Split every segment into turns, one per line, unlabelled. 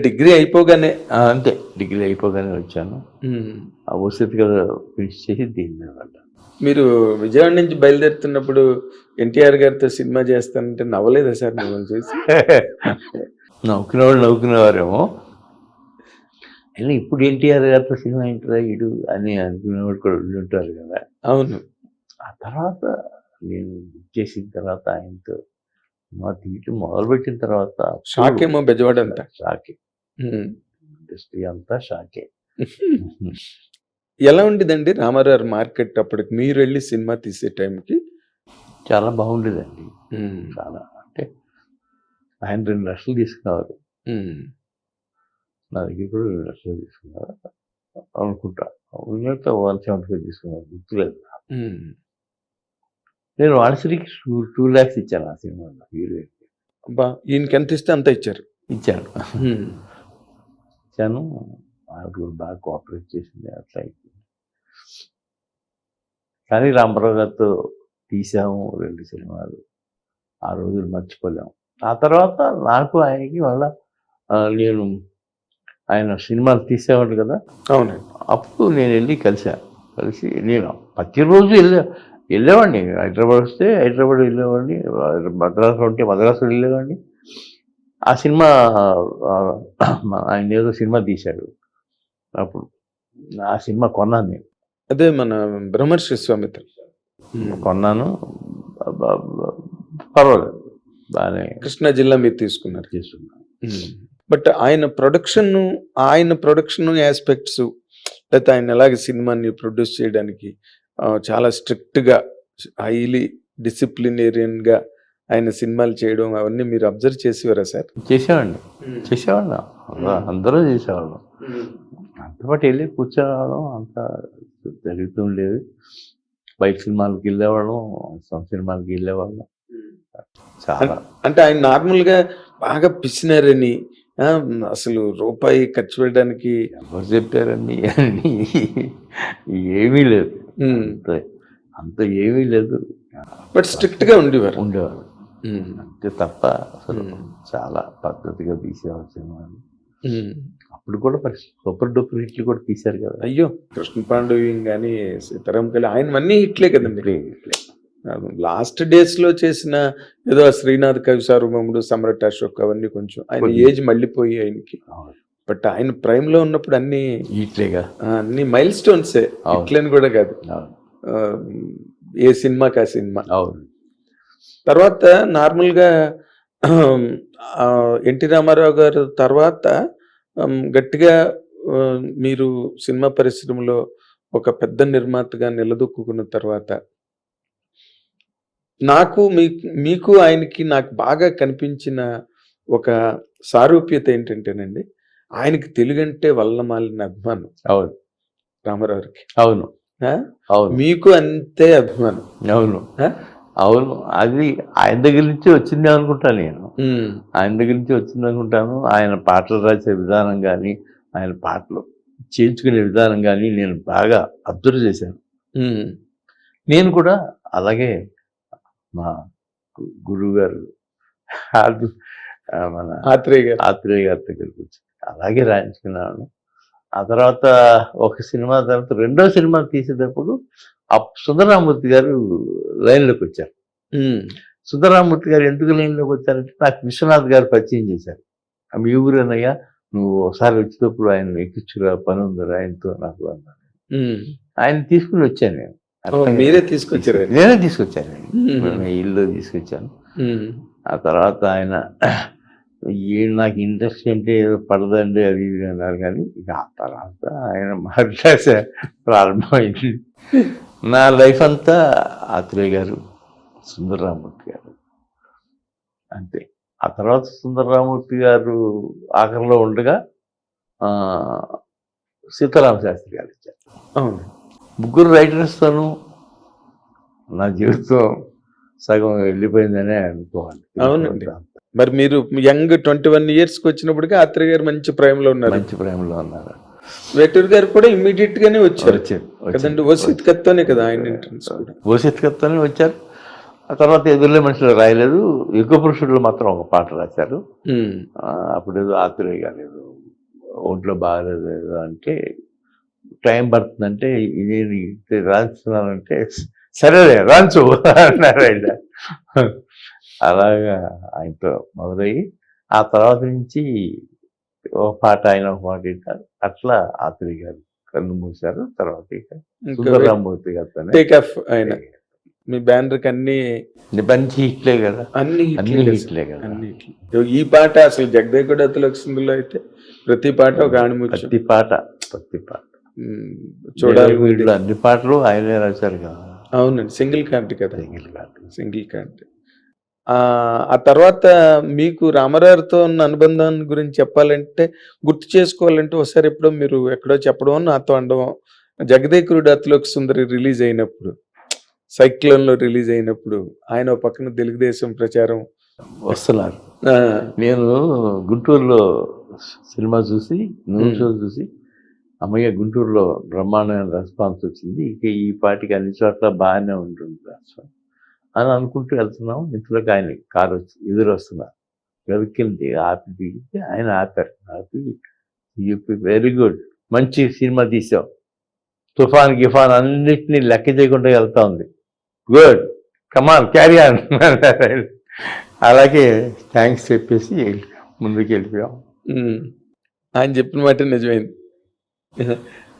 Degree అయిపోగానే
అంతే degree అయిపోగానే వచ్చాను. ఆ వసతి కదా ఫినిష్ చేసి దీని మీద
మీరు విజయవాడ నుంచి బయలుదేరుతున్నప్పుడు ఎన్టీఆర్ గారితో సినిమా చేస్తానంటే నవ్వలేదా సార్ మిమ్మల్ని చూసి?
నవ్వుకునేవాళ్ళు నవ్వుకునేవారేమో. అయినా ఇప్పుడు ఎన్టీఆర్ గారితో సినిమా ఏంటిరా ఇడు అని అనుకునేవాడు కూడా ఉండి ఉంటారు కదా.
అవును.
ఆ తర్వాత నేను బుక్ చేసిన తర్వాత ఆయనతో మా తీయటం మొదలుపెట్టిన తర్వాత
షాక్ ఏమో బెజవాడ అంతా
షాకే. ఇండస్ట్రీ అంతా షాకే.
ఎలా ఉండేదండి రామారావు మార్కెట్ అప్పటికి? మీరు వెళ్ళి సినిమా తీసే టైంకి?
చాలా బాగుండేదండి. చాలా అంటే ఆయన రెండు లక్షలు తీసుకున్నారు. నా దగ్గర కూడా రెండు లక్షలు తీసుకున్నారు. అనుకుంటా. ఉన్నత వన్ సెవెంటీ ఫైవ్ తీసుకున్నారు. గుర్తులేదు. నేను వాణిశ్రీకి టూ టూ ల్యాక్స్ ఇచ్చాను ఆ సినిమాలో
అబ్బా ఈయనకి ఎంత ఇస్తే అంత ఇచ్చారు.
ఇచ్చాను
ఉమ్,
ఇచ్చాను ఆవిడ బాగా కోఆపరేట్ చేసింది అట్లా అయిపోయింది. కానీ రామారావు గారితో తీసాము రెండు సినిమాలు. ఆ రోజులు మర్చిపోలేము. ఆ తర్వాత నాకు ఆయనకి మళ్ళా ఆ, నేను ఆయన సినిమాలు తీసేవాడు కదా.
అవునండి
అప్పుడు నేను వెళ్ళి కలిశాను కలిసి నేను ప్రతిరోజు వెళ్ళే వెళ్ళేవాడిని. హైదరాబాద్ వస్తే హైదరాబాద్ వెళ్ళేవాడిని మద్రాసు ఉంటే మద్రాసు వెళ్ళేవాడిని. ఆ సినిమా ఆయన ఏదో సినిమా తీశాడు. అప్పుడు ఆ సినిమా కొన్నాను నేను.
అదే మన బ్రహ్మర్షి స్వామిత్ర.
కొన్నాను. పర్వాలేదు. బాగానే
కృష్ణా జిల్లా మీరు తీసుకున్నారు.
చేస్తున్నాను
బట్ ఆయన ప్రొడక్షన్ ఆయన ప్రొడక్షన్ ఆస్పెక్ట్స్ లేకపోతే ఆయన ఎలాగ సినిమాని ప్రొడ్యూస్ చేయడానికి చాలా స్ట్రిక్ట్గా హైలీ డిసిప్లినేరియన్గా ఆయన సినిమాలు చేయడం అవన్నీ మీరు అబ్జర్వ్ చేసేవారా సార్?
చేసేవాడిని. చేసేవాడిని అందరూ- చేసేవాళ్ళం. అంతపాటు వెళ్ళి కూర్చోవడం అంత జరుగుతూ ఉండేది. బయట సినిమాలకు వెళ్ళేవాళ్ళం సొంత సినిమాలకు వెళ్ళేవాళ్ళం. చాలా.
అంటే ఆయన నార్మల్గా బాగా పిసినారని ఆ, అసలు రూపాయి ఖర్చు పెట్టడానికి
ఎవరు చెప్పారండి? అని ఏమీ లేదు. అంత. ఏమీ లేదు.
బట్ స్ట్రిక్ట్గా ఉండేవారు.
ఉండేవారు. అంతే తప్ప అసలు. చాలా పద్ధతిగా తీసేవారు సినిమాలు. అప్పుడు కూడా సూపర్ డూపర్ హిట్లు కూడా తీశారు కదా.
అయ్యో! కృష్ణ పాండవి కానీ సీతారాం కళ్యాణ్ ఆయన అన్నీ హిట్లే కదండి.
ఇట్లే
లాస్ట్ డేస్లో చేసిన ఏదో శ్రీనాథ్ కవి సార్వభౌముడు సమ్రాట్ అశోక్ అవన్నీ కొంచెం ఆయన. ఏజ్ మళ్ళీపోయి ఆయనకి. బట్ ఆయన ప్రైమ్లో ఉన్నప్పుడు అన్ని
ఇట్లేగా
ఆ, అన్ని మైల్ స్టోన్సే. ఇట్లని కూడా కాదు. ఏ సినిమాకి ఆ సినిమా.
అవును.
తర్వాత నార్మల్గా ఆ, ఎన్టీ రామారావు గారు తర్వాత గట్టిగా మీరు సినిమా పరిశ్రమలో ఒక పెద్ద నిర్మాతగా నిలదొక్కున్న తర్వాత నాకు మీకు మీకు ఆయనకి నాకు బాగా కనిపించిన ఒక సారూప్యత ఏంటంటేనండి ఆయనకి తెలుగు అంటే వల్లమాలిన అభిమానం
అవును.
రామారావుకి.
అవును? అవును.
మీకు అంతే అభిమానం.
అవును? అవును. అది ఆయన దగ్గర నుంచి వచ్చింది అనుకుంటాను నేను. ఆయన దగ్గర నుంచి వచ్చింది అనుకుంటాను. ఆయన పాటలు రాసే విధానం కానీ ఆయన పాటలు చేయించుకునే విధానం కానీ నేను బాగా అబ్జర్వ్ చేశాను. నేను కూడా అలాగే మా గురువు గారు మన
ఆత్రేయ గారు.
ఆత్రేయ గారి దగ్గరికి వచ్చి అలాగే రాయించుకున్నాను. ఆ తర్వాత ఒక సినిమా తర్వాత రెండో సినిమా తీసేటప్పుడు అప్ సుందరరామూర్తి గారు లైన్లోకి వచ్చారు. సుందరరామూర్తి గారు ఎందుకు లైన్లోకి వచ్చారంటే నాకు విశ్వనాథ్ గారు పరిచయం చేశారు. ఆ మీ ఊరేనయ్యా నువ్వు ఒకసారి వచ్చేటప్పుడు ఆయన ఎక్కించురా పని ఉందిరా ఆయనతో నాకు అన్నారు
ఉమ్.
ఆయన తీసుకుని వచ్చాను నేను.
మీరే తీసుకొచ్చారు
నేనే తీసుకొచ్చాను ఇల్లు తీసుకొచ్చాను. ఆ తర్వాత ఆయన నాకు ఇంట్రెస్ట్ అంటే ఏదో పడదండి అది ఇది అన్నారు కానీ ఇక ఆ తర్వాత ఆయన మాట్లాడే ప్రారంభమైంది. నా లైఫ్ అంతా ఆత్రేయ గారు సుందరరామూర్తి గారు. అంతే. ఆ తర్వాత సుందరరామూర్తి గారు ఆఖరిలో ఉండగా సీతారామ శాస్త్రి గారు ఇచ్చారు
అవును.
ముగ్గురు రైటర్స్తోనూ నా జీవితం సగం వెళ్ళిపోయిందనే అనుకోవాలి.
అవునండి. మరి మీరు యంగ్ ట్వంటీ వన్ ఇయర్స్కి వచ్చినప్పటికీ ఆత్రేయ గారు మంచి ప్రేమలో ఉన్నారు.
మంచి ప్రేమలో ఉన్నారు.
వేటూరు గారు కూడా ఇమ్మీడియట్ గానే వచ్చారు. కదండి? వసీత్ కత్తోనే కదా ఆయన ఎంట్రన్స్ కూడా.
భవిష్యత్తుకత్తనే వచ్చారు. ఆ తర్వాత ఎదురులే మనుషులు రాయలేదు. యుగ పురుషుల్లో మాత్రం ఒక పాట రాశారు. అప్పుడు ఏదో ఆత్రేయ గారు ఏదో ఒంట్లో బాగాలేదు అంటే టైం పడుతుందంటే ఇది రాస్తున్నానంటే సరేలే రాంచు అన్నారు ఆయన. అలాగా ఆయనతో మొదలయ్యి ఆ తర్వాత నుంచి ఒక పాట ఆయన ఒక పాట వింటారు. అట్లా ఆత్రి గారు కన్ను మూశారు. తర్వాత ఇక సుందరరామూర్తి
ఆయన. మీ బ్యానర్కి అన్ని
మంచి హిట్లే కదా.
అన్ని
అన్ని
హిట్లే
కదా
అన్ని. ఈ పాట అసలు జగదేకుడు అతులక్షిందులో అయితే ప్రతి పాట ఒక ఆణిముత్యం
ప్రతి పాట ప్రతి పాట.
చూడాలి
వీళ్ళు అన్ని పాటలు ఆయనే రాశారు కదా.
అవునండి. సింగిల్ కార్డ్ కదా.
సింగిల్ పాట
సింగిల్ కార్డ్ ఆ తర్వాత మీకు రామారావుతో ఉన్న అనుబంధం గురించి చెప్పాలంటే గుర్తు చేసుకోవాలంటే ఒకసారి ఎప్పుడో మీరు ఎక్కడో చెప్పడం నాతో అనడం జగదేకురుడు అతిలోక సుందరి రిలీజ్ అయినప్పుడు సైక్లోన్లో రిలీజ్ అయినప్పుడు ఆయన పక్కన తెలుగుదేశం ప్రచారం.
వస్తున్నారు. నేను గుంటూరులో సినిమా చూసి న్యూస్. షో చూసి అమ్మయ్య గుంటూరులో బ్రహ్మాండమైన రెస్పాన్స్ వచ్చింది. ఇక ఈ పాటికి అన్ని చోట్ల బాగానే ఉంటుంది రెస్పాన్స్ అని అనుకుంటూ వెళ్తున్నాం. ఇంతలోకి ఆయన కారు వచ్చి ఎదురు వస్తున్నారు వెతికింది ఆపి దిగితే ఆయన ఆపారు. ఆపి చెప్పి వెరీ గుడ్ మంచి సినిమా తీసావు. తుఫాన్ గిఫాన్ అన్నిటినీ లెక్క చేయకుండా వెళ్తా ఉంది. Good come on carry on అలాగే థ్యాంక్స్ చెప్పేసి ముందుకు వెళ్ళిపోయాం
ఆయన చెప్పిన మాట నిజమైంది.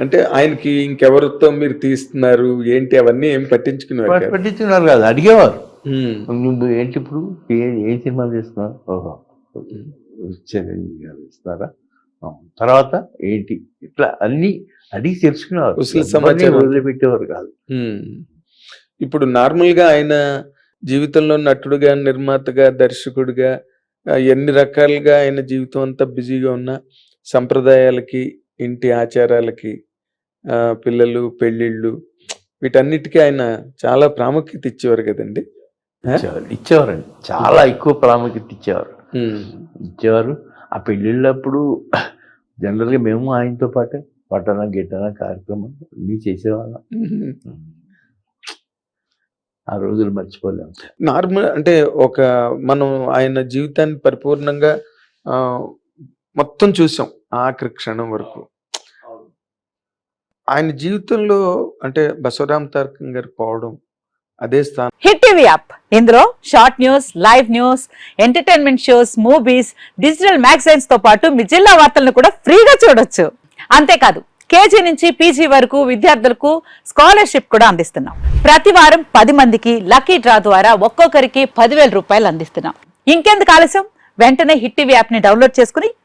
అంటే ఆయనకి ఇంకెవరితో మీరు తీస్తున్నారు? ఏంటి? అవన్నీ ఏం పట్టించుకునేవారు కాదు.
పట్టించుకున్నారు కాదు. అడిగేవారు. నువ్వు ఏంటి ఇప్పుడు? ఏ ఏ సినిమా తీస్తున్నావు? ఓహో. చిరంజీవి గారు ఆ, తర్వాత ఏంటి? ఇట్లా అన్ని అడిగి తెలుసుకునేవారు. ఎవరిని
సమాచారం.
వదిలిపెట్టేవారు కాదు.
ఇప్పుడు నార్మల్గా ఆయన జీవితంలో నటుడుగా నిర్మాతగా దర్శకుడిగా ఎన్ని రకాలుగా ఆయన జీవితం అంతా బిజీగా ఉన్న సంప్రదాయాలకి ఇంటి ఆచారాలకి పిల్లలు పెళ్ళిళ్ళు వీటన్నిటికీ ఆయన చాలా ప్రాముఖ్యత ఇచ్చేవారు కదండి.
ఇచ్చేవారు ఇచ్చేవారండి. చాలా ఎక్కువ ప్రాముఖ్యత ఇచ్చేవారు. ఇచ్చేవారు. ఆ పెళ్ళిళ్ళప్పుడు జనరల్గా మేము ఆయనతో పాటే పట్టణ గిట్టన కార్యక్రమం అన్నీ చేసేవాళ్ళం. ఆ రోజులు మర్చిపోలేము
నార్మల్ అంటే ఒక మనం ఆయన జీవితాన్ని పరిపూర్ణంగా మొత్తం చూసాం. ఆఖరి క్షణం వరకు. ఆయన జీవితంలో అంటే బసవరామ్ తారకం గారు పోవడం అదే స్థానం.
Hit TV app. ఇందులో short news live news entertainment shows movies digital మ్యాగజైన్స్తో పాటు మీ జిల్లా వార్తలను కూడా ఫ్రీగా చూడొచ్చు. అంతేకాదు కేజీ నుంచి పీజీ వరకు విద్యార్థులకు స్కాలర్షిప్ కూడా అందిస్తున్నాం. ప్రతి వారం పది మందికి లక్కీ డ్రా ద్వారా ఒక్కొక్కరికి పదివేల రూపాయలు అందిస్తున్నాం. ఇంకెందుకు ఆలస్యం? వెంటనే హిట్ టీవీ యాప్ని డౌన్లోడ్ చేసుకుని